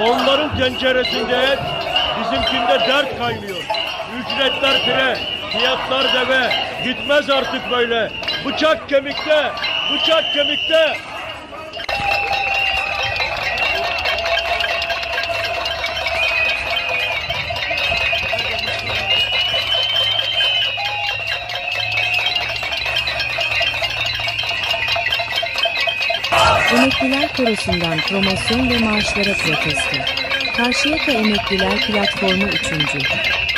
Onların tenceresinde bizimkinde dert kaynıyor. Ücretler pire, fiyatlar deve. Gitmez artık böyle. Bıçak kemikte, bıçak kemikte. Emekliler Korosu'ndan promosyon ve maaşlara protesto. Karşıyaka Emekliler Platformu 3.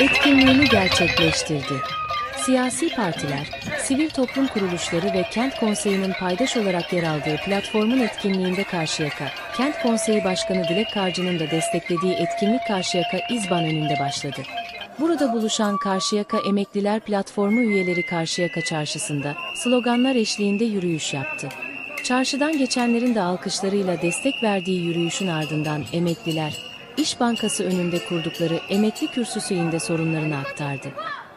etkinliğini gerçekleştirdi. Siyasi partiler, sivil toplum kuruluşları ve kent konseyinin paydaş olarak yer aldığı platformun etkinliğinde Karşıyaka, Kent Konseyi Başkanı Dilek Karcı'nın da desteklediği etkinlik Karşıyaka İzban önünde başladı. Burada buluşan Karşıyaka Emekliler Platformu üyeleri Karşıyaka Çarşısı'nda sloganlar eşliğinde yürüyüş yaptı. Çarşıdan geçenlerin de alkışlarıyla destek verdiği yürüyüşün ardından emekliler, İş Bankası önünde kurdukları emekli kürsüsüyle sorunlarını aktardı.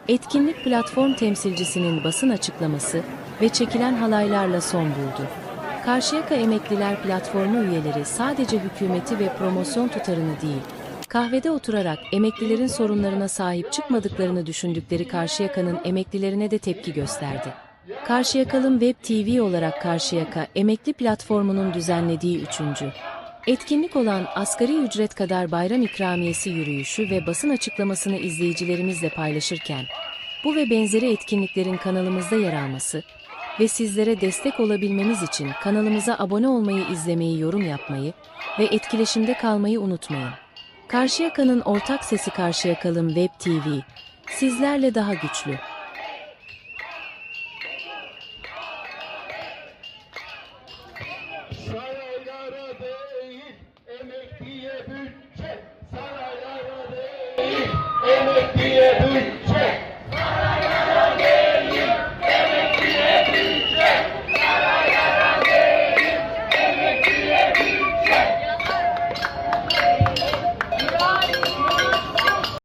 Etkinlik platform temsilcisinin basın açıklaması ve çekilen halaylarla son buldu. Karşıyaka Emekliler Platformu üyeleri sadece hükümeti ve promosyon tutarını değil, kahvede oturarak emeklilerin sorunlarına sahip çıkmadıklarını düşündükleri Karşıyaka'nın emeklilerine de tepki gösterdi. Karşıyakalım Web TV olarak Karşıyaka Emekli Platformu'nun düzenlediği üçüncü etkinlik olan asgari ücret kadar bayram ikramiyesi yürüyüşü ve basın açıklamasını izleyicilerimizle paylaşırken, bu ve benzeri etkinliklerin kanalımızda yer alması ve sizlere destek olabilmemiz için kanalımıza abone olmayı, izlemeyi, yorum yapmayı ve etkileşimde kalmayı unutmayın. Karşıyaka'nın ortak sesi Karşıyakalım Web TV, sizlerle daha güçlü. Jesus.